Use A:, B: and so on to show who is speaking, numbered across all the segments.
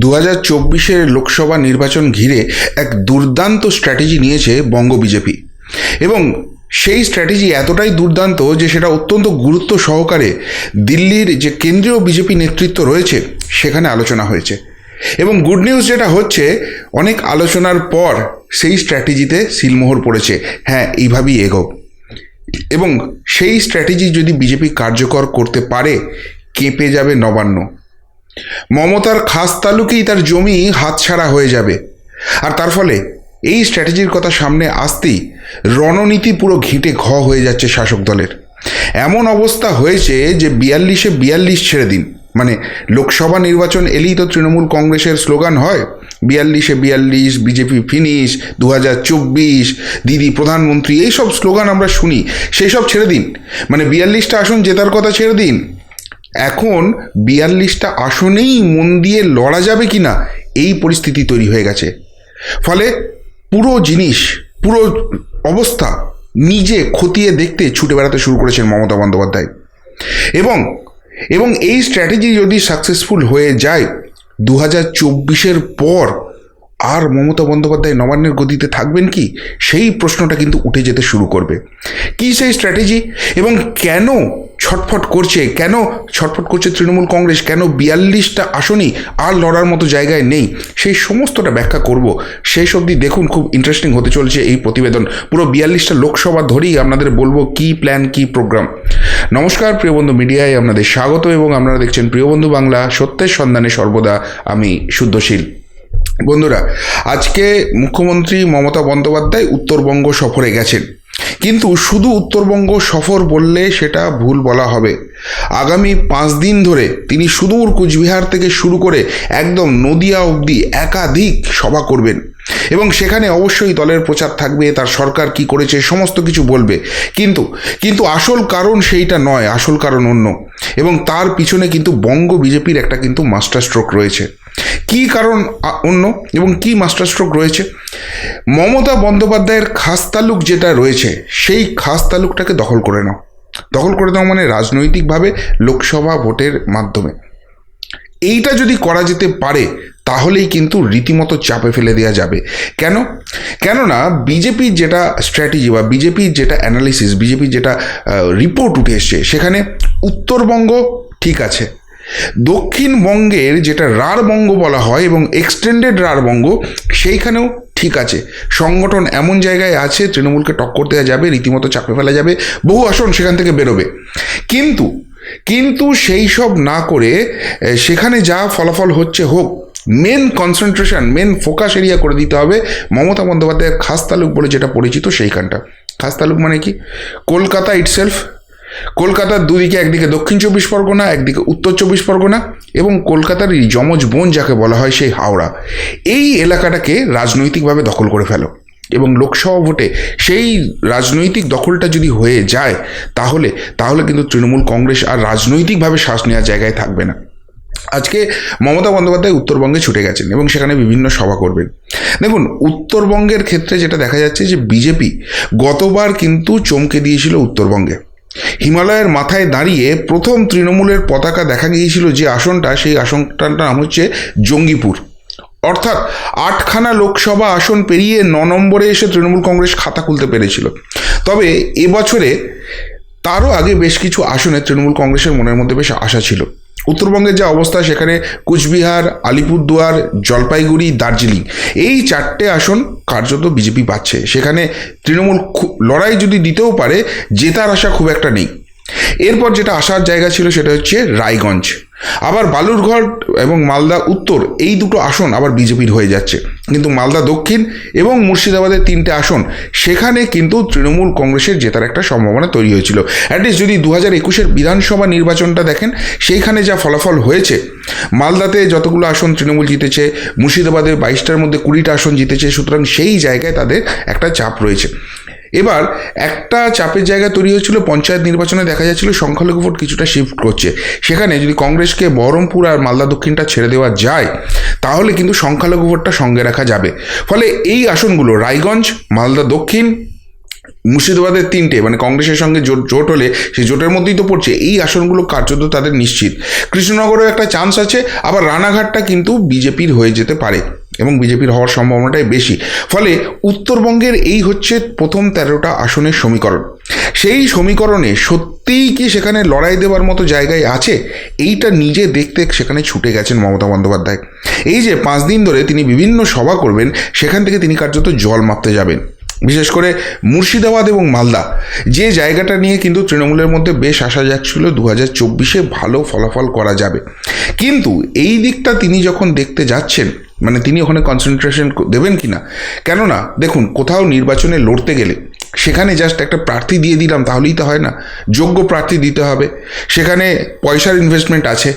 A: দু হাজার চব্বিশের লোকসভা নির্বাচন ঘিরে এক দুর্দান্ত স্ট্র্যাটেজি নিয়েছে বঙ্গ বিজেপি। এবং সেই স্ট্র্যাটেজি এতটাই দুর্দান্ত যে সেটা অত্যন্ত গুরুত্ব সহকারে দিল্লির যে কেন্দ্রীয় বিজেপি নেতৃত্ব রয়েছে, সেখানে আলোচনা হয়েছে। এবং গুড নিউজ যেটা হচ্ছে, অনেক আলোচনার পর সেই স্ট্র্যাটেজিতে সিলমোহর পড়েছে। হ্যাঁ এইভাবেই এগো এবং সেই স্ট্র্যাটেজি যদি বিজেপি কার্যকর করতে পারে, কেঁপে যাবে নবান্ন। মমতার খাস তালুকেই তার জমি হাতছাড়া হয়ে যাবে। আর তার ফলে এই স্ট্র্যাটেজির কথা সামনে আসতেই রণনীতি পুরো ঘেঁটে ঘ হয়ে যাচ্ছে শাসক দলের। এমন অবস্থা হয়েছে যে বিয়াল্লিশে বিয়াল্লিশ ছেড়ে দিন। মানে লোকসভা নির্বাচন এলেই তো তৃণমূল কংগ্রেসের স্লোগান হয়, বিয়াল্লিশে বিয়াল্লিশ, বিজেপি ফিনিশ দু হাজার চব্বিশ, দিদি প্রধানমন্ত্রী, এইসব স্লোগান আমরা শুনি সেই সব ছেড়ে দিন। মানে বিয়াল্লিশটা আসন জেতার কথা ছেড়ে দিন এখন বিয়াল্লিশটা আসনেই মন দিয়ে লড়া যাবে কি না এই পরিস্থিতি তৈরি হয়ে গেছে। ফলে পুরো জিনিস, পুরো অবস্থা নিজে খতিয়ে দেখতে ছুটে বেড়াতে শুরু করেছেন মমতা বন্দ্যোপাধ্যায়। এবং এবং এই স্ট্র্যাটেজি যদি সাকসেসফুল হয়ে যায় দু হাজার চব্বিশের পর আর মমতা বন্দ্যোপাধ্যায় নবান্নের গতিতে থাকবেন কি? সেই প্রশ্নটা কিন্তু উঠে যেতে শুরু করবে। কী সেই স্ট্র্যাটেজি এবং কেন ছটফট করছে? কেন ছটফট করছে তৃণমূল কংগ্রেস? কেন বিয়াল্লিশটা আসনই আর লড়ার মতো জায়গায় নেই? সেই সমস্তটা ব্যাখ্যা করব। সেই অবধি দেখুন, খুব ইন্টারেস্টিং হতে চলছে এই প্রতিবেদন। পুরো বিয়াল্লিশটা লোকসভা ধরেই আপনাদের বলব কি প্ল্যান কি প্রোগ্রাম নমস্কার, প্রিয় বন্ধু মিডিয়ায় আপনাদের স্বাগত এবং আপনারা দেখছেন প্রিয় বন্ধু বাংলা, সত্যের সন্ধানে সর্বদা আমি শুদ্ধশীল। বন্ধুরা, আজকে মুখ্যমন্ত্রী মমতা বন্দ্যোপাধ্যায় উত্তরবঙ্গ সফরে গেছেন। কিন্তু শুধু উত্তরবঙ্গ সফর বললে সেটা ভুল বলা হবে। আগামী পাঁচ দিন ধরে তিনি সুদূর কুচবিহার থেকে শুরু করে একদম নদিয়া অবধি একাধিক সভা করবেন। এবং সেখানে অবশ্যই দলের প্রচার থাকবে, তার সরকার কি করেছে, সমস্ত কিছু বলবে। কিন্তু কিন্তু আসল কারণ সেইটা নয়, আসল কারণ অন্য। এবং তার পিছনে কিন্তু বঙ্গ বিজেপির একটা কিন্তু মাস্টার স্ট্রোক রয়েছে। কি কারণ অন্য এবং কি মাস্টার স্ট্রোক রয়েছে? মমতা বন্দ্যোপাধ্যায়ের খাস তালুক যেটা রয়েছে, সেই খাস তালুকটাকে দখল করে নাও। দখল করে নাও মানে রাজনৈতিকভাবে লোকসভা ভোটের মাধ্যমে। এইটা যদি করা যেতে পারে, তাহলেই কিন্তু রীতিমতো চাপে ফেলে দেওয়া যাবে। কেন? কেননা বিজেপির যেটা স্ট্র্যাটেজি বা বিজেপির যেটা অ্যানালিসিস বিজেপির যেটা রিপোর্ট উঠে এসছে, সেখানে উত্তরবঙ্গ ঠিক আছে। দক্ষিণবঙ্গের যেটা রাঢ়বঙ্গ বলা হয় এবং এক্সটেন্ডেড রাঢ়বঙ্গ সেইখানেও ঠিক আছে। সংগঠন এমন জায়গায় আছে, তৃণমূলকে টক্কর দেওয়া যাবে, রীতিমতো চাপে ফেলা যাবে, বহু আসন সেখান থেকে বেরোবে। কিন্তু কিন্তু সেই সব না করে সেখানে যা ফলাফল হচ্ছে হোক main concentration main focus area করে দিতে হবে মমতা বন্দ্যোপাধ্যায়ের খাস তালুক বলে যেটা পরিচিত সেইখানটা। খাস তালুক মানে কি? কলকাতা ইটসেলফ কলকাতার দুদিকে, একদিকে দক্ষিণ চব্বিশ পরগনা, একদিকে উত্তর চব্বিশ পরগনা এবং কলকাতার এই যমজ বোন যাকে বলা হয় সেই হাওড়া, এই এলাকাটাকে রাজনৈতিকভাবে দখল করে ফেলো এবং লোকসভা ভোটে সেই রাজনৈতিক দখলটা যদি হয়ে যায়, তাহলে তাহলে কিন্তু তৃণমূল কংগ্রেস আর রাজনৈতিকভাবে শ্বাস নেওয়ার জায়গায় থাকবে না। আজকে মমতা বন্দ্যোপাধ্যায় উত্তরবঙ্গে ছুটে গেছেন এবং সেখানে বিভিন্ন সভা করবেন। দেখুন, উত্তরবঙ্গের ক্ষেত্রে যেটা দেখা যাচ্ছে যে বিজেপি গতবার কিন্তু চমকে দিয়েছিল উত্তরবঙ্গে। হিমালয়ের মাথায় দাঁড়িয়ে প্রথম তৃণমূলের পতাকা দেখা গিয়েছিল যে আসনটা, সেই আসনটার নাম হচ্ছে জঙ্গিপুর। অর্থাৎ আটখানা লোকসভা আসন পেরিয়ে ন নম্বরে এসে তৃণমূল কংগ্রেস খাতা খুলতে পেরেছিল। তবে এবছরে তারও আগে বেশ কিছু আসনে তৃণমূল কংগ্রেসের মনের মধ্যে বেশ আশা ছিল। উত্তরবঙ্গের যা অবস্থা, সেখানে কুচবিহার, আলিপুরদুয়ার, জলপাইগুড়ি, দার্জিলিং, এই চারটে আসন কার্যত বিজেপি পাচ্ছে। সেখানে তৃণমূল লড়াই যদি দিতেও পারে, জেতার আশা খুব একটা নেই। এরপর যেটা আসার জায়গা ছিল সেটা হচ্ছে রায়গঞ্জ। আবার বালুরঘাট এবং মালদা উত্তর, এই দুটো আসন আবার বিজেপির হয়ে যাচ্ছে। কিন্তু মালদা দক্ষিণ এবং মুর্শিদাবাদের তিনটে আসন, সেখানে কিন্তু তৃণমূল কংগ্রেসের জেতার একটা সম্ভাবনা তৈরি হয়েছিল। অ্যাটলিস্ট যদি দু হাজার একুশের বিধানসভা নির্বাচনটা দেখেন, সেইখানে যা ফলাফল হয়েছে, মালদাতে যতগুলো আসন তৃণমূল জিতেছে, মুর্শিদাবাদের বাইশটার মধ্যে কুড়িটা আসন জিতেছে, সুতরাং সেই জায়গায় তাদের একটা চাপ রয়েছে। এবার একটা চাপের জায়গা তৈরি হয়েছিল, পঞ্চায়েত নির্বাচনে দেখা যাচ্ছিল সংখ্যালঘু ভোট কিছুটা শিফট করছে। সেখানে যদি কংগ্রেসকে বহরমপুর আর মালদা দক্ষিণটা ছেড়ে দেওয়া যায়, তাহলে কিন্তু সংখ্যালঘু ভোটটা সঙ্গে রাখা যাবে। ফলে এই আসনগুলো রায়গঞ্জ, মালদা দক্ষিণ, মুর্শিদাবাদের তিনটে মানে কংগ্রেসের সঙ্গে জোট জোট হলে সেই জোটের মধ্যেই তো পড়ছে, এই আসনগুলো কার্যত তাদের নিশ্চিত। কৃষ্ণনগরেও একটা চান্স আছে, আবার রানাঘাটটা কিন্তু বিজেপির হয়ে যেতে পারে। এবং বিজেপির হওয়ার সম্ভাবনাটাই বেশি। ফলে উত্তরবঙ্গের এই হচ্ছে প্রথম তেরোটা আসনের সমীকরণ। সেই সমীকরণে সত্যিই কি সেখানে লড়াই দেওয়ার মতো জায়গায় আছে? এইটা নিজে দেখতে সেখানে ছুটে গেছেন মমতা বন্দ্যোপাধ্যায়। এই যে পাঁচ দিন ধরে তিনি বিভিন্ন সভা করবেন, সেখান থেকে তিনি কার্যত জল মাপতে যাবেন। বিশেষ করে মুর্শিদাবাদ এবং মালদা। যে জায়গাটা নিয়ে কিন্তু তৃণমূলের মধ্যে বেশ আশা যাচ্ছিল দু হাজার চব্বিশে ভালো ফলাফল করা যাবে। কিন্তু এই দিকটা তিনি যখন দেখতে যাচ্ছেন মানে তিনি ওখানে কনসেন্ট্রেশন দেবেন কি না কেননা, দেখুন, কোথাও নির্বাচনে লড়তে গেলে, সেখানে জাস্ট একটা প্রার্থী দিয়ে দিলাম, তাহলেই তো হয় না। যোগ্য প্রার্থী দিতে হবে। সেখানে পয়সার ইনভেস্টমেন্ট আছে।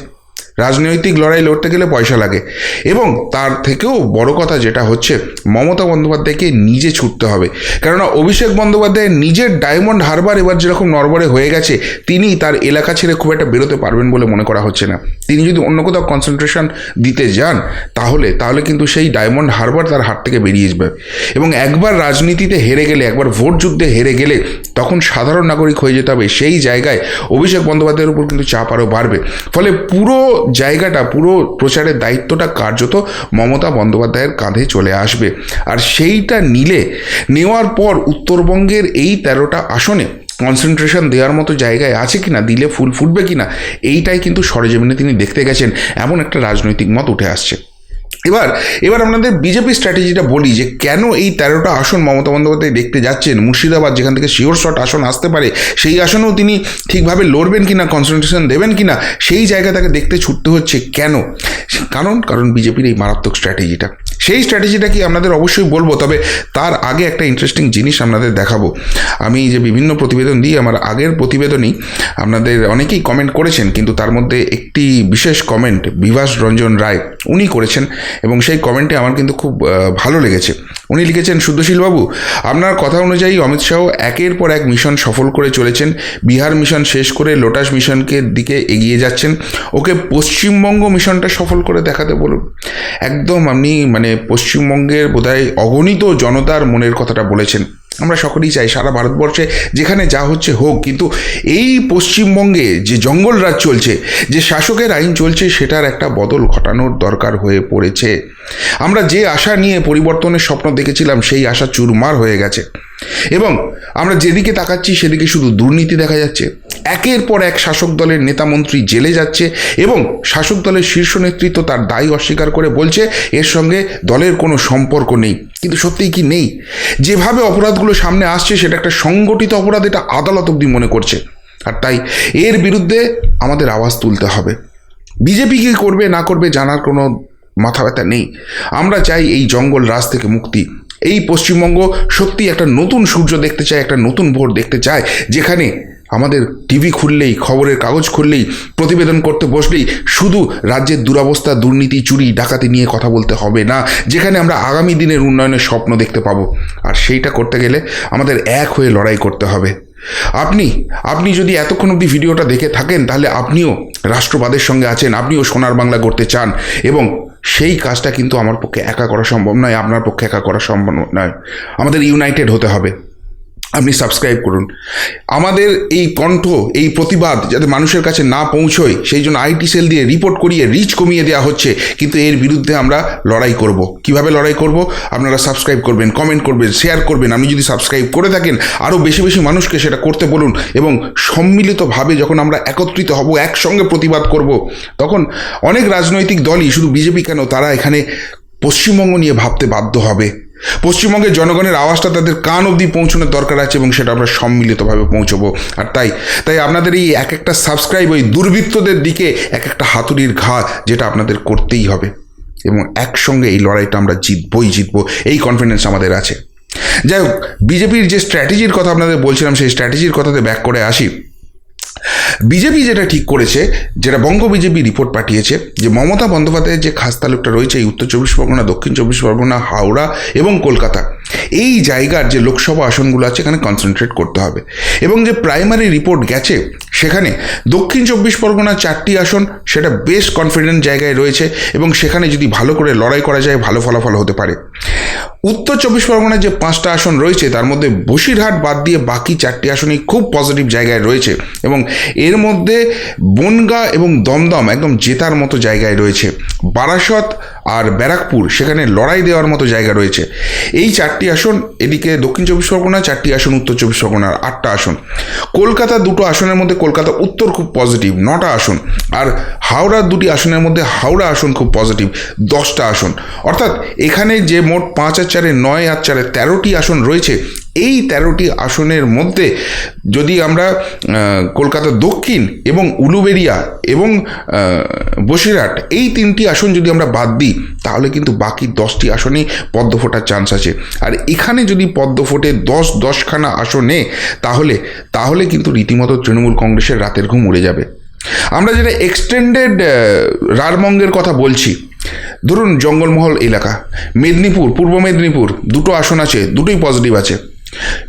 A: রাজনৈতিক লড়াই লড়তে গেলে পয়সা লাগে। এবং তার থেকেও বড় কথা যেটা হচ্ছে, মমতা বন্দ্যোপাধ্যায়কে নিজে ছুটতে হবে। কেননা অভিষেক বন্দ্যোপাধ্যায়ের নিজের ডায়মন্ড হারবার এবার যেরকম নরবরে হয়ে গেছে, তিনি তার এলাকা ছেড়ে খুব একটা বেরোতে পারবেন বলে মনে করা হচ্ছে না। তিনি যদি অন্য কোথাও কনসেন্ট্রেশন দিতে যান, তাহলে তাহলে কিন্তু সেই ডায়মন্ড হারবার তার হাত থেকে বেরিয়ে যাবে এবং একবার রাজনীতিতে হেরে গেলে, একবার ভোট যুদ্ধে হেরে গেলে, তখন সাধারণ নাগরিক হয়ে যেতে হবে। সেই জায়গায় অভিষেক বন্দ্যোপাধ্যায়ের উপর কিন্তু চাপ আরও বাড়বে। ফলে পুরো জায়গাটা, পুরো প্রচারের দায়িত্বটা কার্যত মমতা বন্দ্যোপাধ্যায়ের কাঁধে চলে আসবে। আর সেইটা নিলে, নেওয়ার পর উত্তরবঙ্গের এই তেরোটা আসনে কনসেন্ট্রেশন দেওয়ার মতো জায়গায় আছে কিনা, দিলে ফুল ফুটবে কিনা, এইটাই কিন্তু সরেজমিনে তিনি দেখতে গেছেন। এমন একটা রাজনৈতিক মত উঠে আসছে। এবার এবার আপনাদের বিজেপি স্ট্র্যাটেজিটা বলি যে কেন এই তেরোটা আসন মমতা বন্দ্যোপাধ্যায় দেখতে যাচ্ছেন? মুর্শিদাবাদ যেখান থেকে শিওর শট আসন আসতে পারে, সেই আসনেও তিনি ঠিকভাবে লড়বেন কি না কনসেন্ট্রেশন দেবেন কি না সেই জায়গা তাকে দেখতে ছুটতে হচ্ছে কেন? কারণ কারণ বিজেপির এই মারাত্মক স্ট্র্যাটেজিটা। সেই স্ট্র্যাটেজিটা কি আপনাদের অবশ্যই বলব, তবে তার আগে একটা ইন্টারেস্টিং জিনিস আপনাদের দেখাবো। আমি যে বিভিন্ন প্রতিবেদন দিই, আমার আগের প্রতিবেদনই আপনাদের অনেকেই কমেন্ট করেছেন, কিন্তু তার মধ্যে একটি বিশেষ কমেন্ট বিভাস রঞ্জন রায়, উনি করেছেন এবং সেই কমেন্টে আমার কিন্তু খুব ভালো লেগেছে। উনি লিখেছেন শুদ্ধশীলবাবু আপনার কথা অনুযায়ী অমিত শাহ একের পর এক মিশন সফল করে চলেছেন। বিহার মিশন শেষ করে লোটাস মিশনকে দিকে এগিয়ে যাচ্ছেন। ওকে পশ্চিমবঙ্গ মিশনটা সফল করে দেখাতে বলুন। একদম আপনি মানে পশ্চিমবঙ্গের বোধহয় অগণিত জনতার মনের কথাটা বলেছেন। আমরা সকলেই চাই সারা ভারতবর্ষে যেখানে যা হচ্ছে হোক, কিন্তু এই পশ্চিমবঙ্গে যে জঙ্গল রাজ চলছে, যে শাসকের আইন চলছে, সেটার একটা বদল ঘটানোর দরকার হয়ে পড়েছে। আমরা যে আশা নিয়ে পরিবর্তনের স্বপ্ন দেখেছিলাম, সেই আশা চুরমার হয়ে গেছে। এবং আমরা যেদিকে তাকাচ্ছি, সেদিকে শুধু দুর্নীতি দেখা যাচ্ছে। একের পর এক শাসক দলের নেতামন্ত্রী জেলে যাচ্ছে এবং শাসক দলের শীর্ষ নেতৃত্ব তার দায় অস্বীকার করে বলছে, এর সঙ্গে দলের কোনো সম্পর্ক নেই। কিন্তু সত্যিই কি নেই? যেভাবে অপরাধগুলো সামনে আসছে, সেটা একটা সংগঠিত অপরাধ, এটা আদালত অবধি মনে করছে। আর তাই এর বিরুদ্ধে আমাদের আওয়াজ তুলতে হবে। বিজেপি কী করবে, না করবে, জানার কোনো মাথা ব্যথা নেই। আমরা চাই এই জঙ্গল রাজ থেকে মুক্তি। এই পশ্চিমবঙ্গ সত্যি একটা নতুন সূর্য দেখতে চায়, একটা নতুন ভোর দেখতে চায়, যেখানে আমাদের টিভি খুললেই, খবরের কাগজ খুললেই, প্রতিবেদন করতে বসলেই শুধু রাজ্যের দুরবস্থা, দুর্নীতি, চুরি, ডাকাতি নিয়ে কথা বলতে হবে না, যেখানে আমরা আগামী দিনের উন্নয়নের স্বপ্ন দেখতে পাবো। আর সেইটা করতে গেলে আমাদের এক হয়ে লড়াই করতে হবে। আপনি আপনি যদি এতক্ষণ অবধি ভিডিওটা দেখে থাকেন, তাহলে আপনিও রাষ্ট্রবাদের সঙ্গে আছেন, আপনিও সোনার বাংলা করতে চান এবং সেই কাজটা কিন্তু আমার পক্ষে একা করা সম্ভব নয়, আপনার পক্ষে একা করা সম্ভব নয়। আমাদের ইউনাইটেড হতে হবে। আপনি সাবস্ক্রাইব করুন। আমাদের এই কণ্ঠ, এই প্রতিবাদ যাতে মানুষের কাছে না পৌঁছয়, সেই জন্য আইটি সেল দিয়ে রিপোর্ট করিয়ে রিচ কমিয়ে দেওয়া হচ্ছে, কিন্তু এর বিরুদ্ধে আমরা লড়াই করব। কীভাবে লড়াই করব? আপনারা সাবস্ক্রাইব করবেন কমেন্ট করবেন শেয়ার করবেন। আপনি যদি সাবস্ক্রাইব করে থাকেন আরও বেশি বেশি মানুষকে সেটা করতে বলুন এবং সম্মিলিতভাবে যখন আমরা একত্রিত হব, একসঙ্গে প্রতিবাদ করব, তখন অনেক রাজনৈতিক দলই, শুধু বিজেপি কেন, তারা এখানে পশ্চিমবঙ্গ নিয়ে ভাবতে বাধ্য হবে। পশ্চিমবঙ্গের জনগণের আওয়াজটা তাদের কান অবধি পৌঁছানোর দরকার আছে এবং সেটা আমরা সম্মিলিতভাবে পৌঁছবো। আর তাই তাই আপনাদের এই এক একটা সাবস্ক্রাইব ওই দুর্বৃত্তদের দিকে এক একটা হাতুড়ির ঘা যেটা আপনাদের করতেই হবে। এবং একসঙ্গে এই লড়াইটা আমরা জিতবই জিতবো, এই কনফিডেন্স আমাদের আছে। যাই হোক, বিজেপির যে স্ট্র্যাটেজির কথা আপনাদের বলছিলাম, সেই স্ট্র্যাটেজির কথাতে ব্যাক করে আসি। বিজেপি যেটা ঠিক করেছে, যেটা বঙ্গ বিজেপি রিপোর্ট পাঠিয়েছে, যে মমতা বন্দ্যোপাধ্যায়ের যে খাস তালুকটা রয়েছে, এই উত্তর চব্বিশ পরগনা, দক্ষিণ চব্বিশ পরগনা, হাওড়া এবং কলকাতা এই জায়গার যে লোকসভা আসনগুলো আছে, এখানে কনসেন্ট্রেট করতে হবে। এবং যে প্রাইমারি রিপোর্ট গেছে, সেখানে দক্ষিণ চব্বিশ পরগনা চারটি আসন, সেটা বেশ কনফিডেন্ট জায়গায় রয়েছে এবং সেখানে যদি ভালো করে লড়াই করা যায়, ভালো ফলাফল হতে পারে। উত্তর চব্বিশ পরগনায় যে পাঁচটা আসন রয়েছে, তার মধ্যে বসিরহাট বাদ দিয়ে বাকি চারটি আসনই খুব পজিটিভ জায়গায় রয়েছে এবং এর মধ্যে বনগা এবং দমদম একদম জেতার মতো জায়গায় রয়েছে। বারাসত আর ব্যারাকপুর, সেখানে লড়াই দেওয়ার মতো জায়গা রয়েছে। এই চারটি আসন, এদিকে দক্ষিণ চব্বিশ পরগনা, চারটি আসন, উত্তর চব্বিশ পরগনার আটটা আসন। কলকাতা দুটো আসনের মধ্যে কলকাতা, উত্তর খুব পজিটিভ নটা আসন। আর হাওড়ার দুটি আসনের মধ্যে হাওড়া আসন খুব পজিটিভ দশটা আসন। অর্থাৎ এখানে যে মোট পাঁচ আর চারে নয় আর চারে তেরোটি আসন রয়েছে এই তেরোটি আসনের মধ্যে যদি আমরা কলকাতা দক্ষিণ এবং উলুবেরিয়া এবং বসিরহাট এই তিনটি আসন যদি আমরা বাদ দিই, তাহলে কিন্তু বাকি দশটি আসনে পদ্ম ফোটার চান্স আছে। আর এখানে যদি পদ্ম ফোটে দশ, দশখানা আসনে, তাহলে তাহলে কিন্তু রীতিমতো তৃণমূল কংগ্রেসের রাতের ঘুম উড়ে যাবে। আমরা যেটা এক্সটেন্ডেড রারমঙ্গের কথা বলছি, ধরুন জঙ্গলমহল এলাকা, মেদিনীপুর, পূর্ব মেদিনীপুর, দুটো আসন আছে, দুটোই পজিটিভ আছে।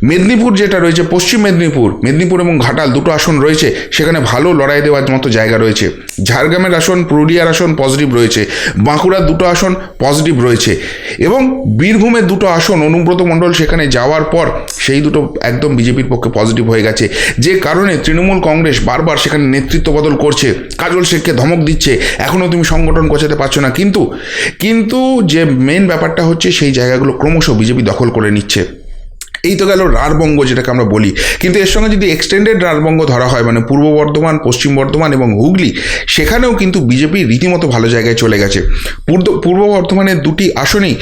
A: মেদিনীপুর যেটা রয়েছে, পশ্চিম মেদিনীপুর মেদিনীপুর এবং ঘাটাল দুটো আসন রয়েছে, সেখানে ভালো লড়াই দেওয়ার মতো জায়গা রয়েছে। ঝাড়গ্রামের আসন, পুরুলিয়ার আসন পজিটিভ রয়েছে। বাঁকুড়ার দুটো আসন পজিটিভ রয়েছে। এবং বীরভূমের দুটো আসন, অনুব্রত মণ্ডল সেখানে যাওয়ার পর সেই দুটো একদম বিজেপির পক্ষে পজিটিভ হয়ে গেছে। যে কারণে তৃণমূল কংগ্রেস বারবার সেখানে নেতৃত্ব বদল করছে। কাজল শেখকে ধমক দিচ্ছে। এখনও তুমি সংগঠন গোছাতে পারছ না। কিন্তু কিন্তু যে মেন ব্যাপারটা হচ্ছে সেই জায়গাগুলো ক্রমশ বিজেপি দখল করে নিচ্ছে। এই তো গেল রারবঙ্গ যেটাকে আমরা বলি। কিন্তু এর সঙ্গে যদি এক্সটেন্ডেড রারবঙ্গ ধরা হয় মানে পূর্ব বর্ধমান, পশ্চিম বর্ধমান এবং হুগলি, সেখানেও কিন্তু বিজেপি রীতিমতো ভালো জায়গায় চলে গেছে। পূর্ব বর্ধমানের দুটি আসনেই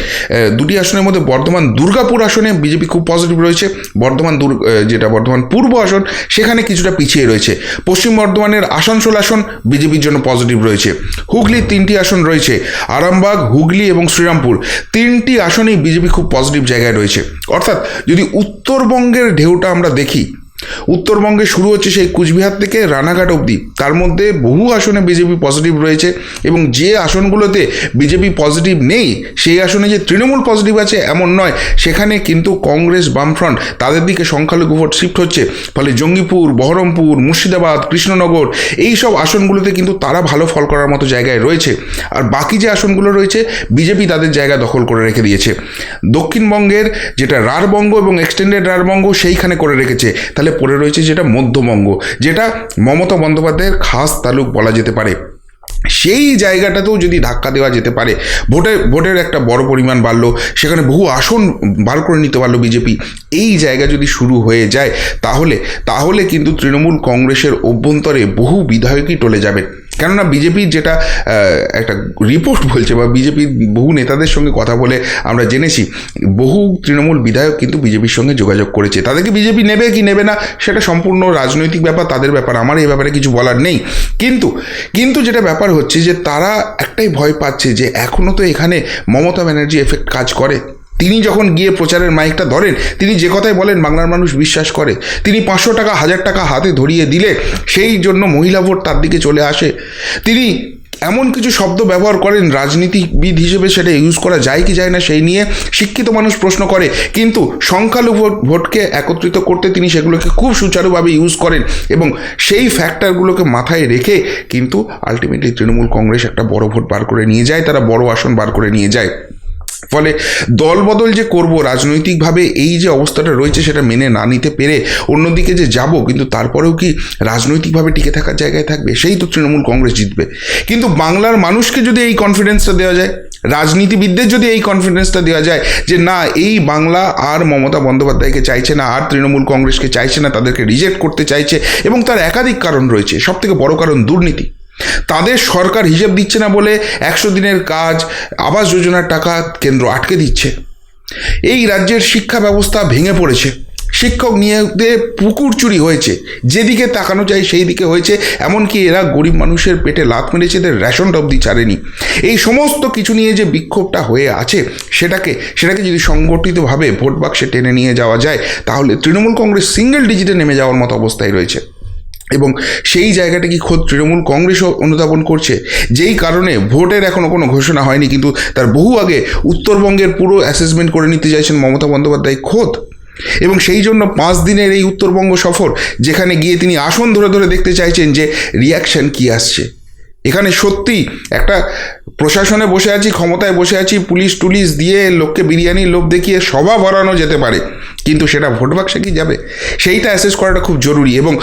A: দুটি আসনের মধ্যে বর্ধমান দুর্গাপুর আসনে বিজেপি খুব পজিটিভ রয়েছে। বর্ধমান দুর্গ যেটা বর্ধমান পূর্ব আসন, সেখানে কিছুটা পিছিয়ে রয়েছে। পশ্চিম বর্ধমানের আসানসোল আসন বিজেপির জন্য পজিটিভ রয়েছে। হুগলির তিনটি আসন রয়েছে, আরামবাগ, হুগলি এবং শ্রীরামপুর। তিনটি আসনেই বিজেপি খুব পজিটিভ জায়গায় রয়েছে। অর্থাৎ যদি উত্তরবঙ্গের ঢেউটা আমরা দেখি। উত্তরবঙ্গে শুরু হচ্ছে সেই কুচবিহার থেকে রানাঘাট অবধি। তার মধ্যে বহু আসনে বিজেপি পজিটিভ রয়েছে এবং যে আসনগুলোতে বিজেপি পজিটিভ নেই, সেই আসনে যে তৃণমূল পজিটিভ আছে এমন নয়, সেখানে কিন্তু কংগ্রেস বামফ্রন্ট তাদের দিকে সংখ্যালঘু ভোট শিফট হচ্ছে। ফলে জঙ্গিপুর, বহরমপুর, মুর্শিদাবাদ, কৃষ্ণনগর এই সব আসনগুলোতে কিন্তু তারা ভালো ফল করার মতো জায়গায় রয়েছে। আর বাকি যে আসনগুলো রয়েছে, বিজেপি তাদের জায়গা দখল করে রেখে দিয়েছে। দক্ষিণবঙ্গের যেটা রারবঙ্গ এবং এক্সটেন্ডেড রারবঙ্গ সেইখানে করে রেখেছে। তাহলে পড়ে রয়েছে যেটা মধ্যবঙ্গ, যেটা মমতা বন্দ্যোপাধ্যায়ের খাস তালুক বলা যেতে পারে। সেই জায়গাটাতেও যদি ধাক্কা দেওয়া যেতে পারে ভোটের ভোটের একটা বড় পরিমাণ বাড়লো, সেখানে বহু আসন বার করে নিতে পারল বিজেপি। এই জায়গা যদি শুরু হয়ে যায়, তাহলে তাহলে কিন্তু তৃণমূল কংগ্রেসের অভ্যন্তরে বহু বিধায়কই টলে যাবে। কেননা বিজেপির যেটা একটা রিপোর্ট বলছে বা বিজেপির বহু নেতাদের সঙ্গে কথা বলে আমরা জেনেছি, বহু তৃণমূল বিধায়ক কিন্তু বিজেপির সঙ্গে যোগাযোগ করেছে। তাদেরকে বিজেপি নেবে কি নেবে না, সেটা সম্পূর্ণ রাজনৈতিক ব্যাপার, তাদের ব্যাপার, আমার এই ব্যাপারে কিছু বলার নেই। কিন্তু কিন্তু যেটা ব্যাপার হচ্ছে যে তারা একটাই ভয় পাচ্ছে যে এখনও তো এখানে মমতা ব্যানার্জি এফেক্ট কাজ করে। তিনি যখন গিয়ে প্রচারের মাইকটা ধরেন, তিনি যে কথাই বলেন বাংলার মানুষ বিশ্বাস করে। তিনি পাঁচশো টাকা, হাজার টাকা হাতে ধরিয়ে দিলে সেই জন্য মহিলা ভোট তার দিকে চলে আসে। তিনি এমন কিছু শব্দ ব্যবহার করেন, রাজনীতিবিদ হিসেবে সেটা ইউজ করা যায় কি যায় না সেই নিয়ে শিক্ষিত মানুষ প্রশ্ন করে। কিন্তু সংখ্যালঘু ভোট, ভোটকে একত্রিত করতে তিনি সেগুলোকে খুব সুচারুভাবে ইউজ করেন এবং সেই ফ্যাক্টরগুলোকে মাথায় রেখে কিন্তু আলটিমেটলি তৃণমূল কংগ্রেস একটা বড় ভোট বার করে নিয়ে যায়, তারা বড় আসন বার করে নিয়ে যায়। ফলে দলবদল যে করব, রাজনৈতিকভাবে এই যে অবস্থাটা রয়েছে সেটা মেনে না নিতে পেরে অন্যদিকে যে যাব, কিন্তু তারপরেও কি রাজনৈতিকভাবে টিকে থাকার জায়গায় থাকবে? সেই তো তৃণমূল কংগ্রেস জিতবে। কিন্তু বাংলার মানুষকে যদি এই কনফিডেন্সটা দেওয়া যায়, রাজনীতিবিদদের যদি এই কনফিডেন্সটা দেওয়া যায় যে না, এই বাংলা আর মমতা বন্দ্যোপাধ্যায়কে চাইছে না, আর তৃণমূল কংগ্রেসকে চাইছে না, তাদেরকে রিজেক্ট করতে চাইছে এবং তার একাধিক কারণ রয়েছে, সবথেকে বড় কারণ দুর্নীতি। তাদের সরকার হিসেব দিচ্ছে না বলে একশো দিনের কাজ, আবাস যোজনার টাকা কেন্দ্র আটকে দিচ্ছে। এই রাজ্যের শিক্ষা ব্যবস্থা ভেঙে পড়েছে। শিক্ষক নিয়োগে পুকুর চুরি হয়েছে। যেদিকে তাকানো যায় সেই দিকে হয়েছে। এমনকি এরা গরিব মানুষের পেটে লাত মেরেছে, এদের রেশনটা অবধি ছাড়েনি। এই সমস্ত কিছু নিয়ে যে বিক্ষোভটা হয়ে আছে, সেটাকে সেটাকে যদি সংগঠিতভাবে ভোট বাক্সে টেনে নিয়ে যাওয়া যায়, তাহলে তৃণমূল কংগ্রেস সিঙ্গেল ডিজিটে নেমে যাওয়ার মতো অবস্থায় রয়েছে। এবং সেই জায়গাটা কি খোদ তৃণমূল কংগ্রেসও অনুধাবন করছে? যেই কারণে ভোটের এখনও কোনো ঘোষণা হয়নি, কিন্তু তার বহু আগে উত্তরবঙ্গের পুরো অ্যাসেসমেন্ট করে নিতে চাইছেন মমতা বন্দ্যোপাধ্যায় খোদ। এবং সেই জন্য পাঁচ দিনের এই উত্তরবঙ্গ সফর, যেখানে গিয়ে তিনি আসন ধরে ধরে দেখতে চাইছেন যে রিয়াকশন কি আসছে। এখানে সত্যি একটা প্রশাসনে বসে আছি, ক্ষমতায় বসে আছি, পুলিশ টুলিশ দিয়ে লোককে বিরিয়ানির লোভ দেখিয়ে সভা ভরানো যেতে পারে, কিন্তু সেটা ভোট বাক্সে কি যাবে? সেইটা অ্যাসেস করাটা খুব জরুরি এবং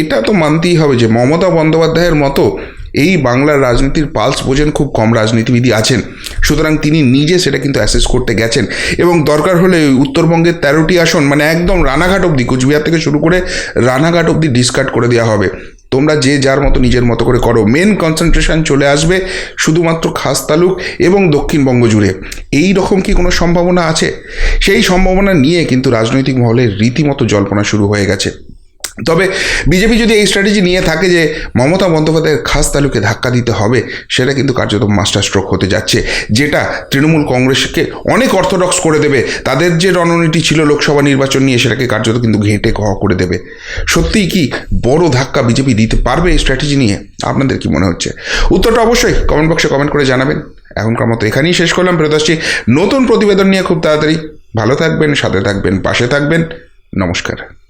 A: এটা তো মানতেই হবে যে মমতা বন্দ্যোপাধ্যায়ের মতো এই বাংলার রাজনীতির পালস বোঝেন খুব কম রাজনীতিবিদই আছেন। সুতরাং তিনি নিজে সেটা কিন্তু অ্যাসেস করতে গেছেন। এবং দরকার হলে উত্তরবঙ্গের তেরোটি আসন মানে একদম রানাঘাট অবধি, কুচবিহার থেকে শুরু করে রানাঘাট অবধি ডিসকার্ড করে দেওয়া হবে। তোমরা যে যার মতো নিজের মতো করে করো। মেন কনসেন্ট্রেশন চলে আসবে শুধুমাত্র খাস তালুক এবং দক্ষিণবঙ্গ জুড়ে। এই রকম কি কোনো সম্ভাবনা আছে? সেই সম্ভাবনা নিয়ে কিন্তু রাজনৈতিক মহলে রীতিমতো জল্পনা শুরু হয়ে গেছে। তবে বিজেপি যদি এই স্ট্র্যাটেজি নিয়ে থাকে যে মমতা বন্দ্যোপাধ্যায়ের খাস তালুকে ধাক্কা দিতে হবে, সেটা কিন্তু কার্যত মাস্টার স্ট্রোক হতে যাচ্ছে। যেটা তৃণমূল কংগ্রেসকে অনেক অর্থোডক্স করে দেবে। তাদের যে রণনীতি ছিল লোকসভা নির্বাচন নিয়ে, সেটাকে কার্যত কিন্তু ঘেঁটে ঘ করে দেবে। সত্যিই কি বড় ধাক্কা বিজেপি দিতে পারবে এই স্ট্র্যাটেজি নিয়ে? আপনাদের কি মনে হচ্ছে? উত্তরটা অবশ্যই কমেন্ট বক্সে কমেন্ট করে জানাবেন। এখনকার মতো এখানেই শেষ করলাম প্রিয়দর্শী নতুন প্রতিবেদন নিয়ে খুব তাড়াতাড়ি। ভালো থাকবেন, সাথে থাকবেন, পাশে থাকবেন। নমস্কার।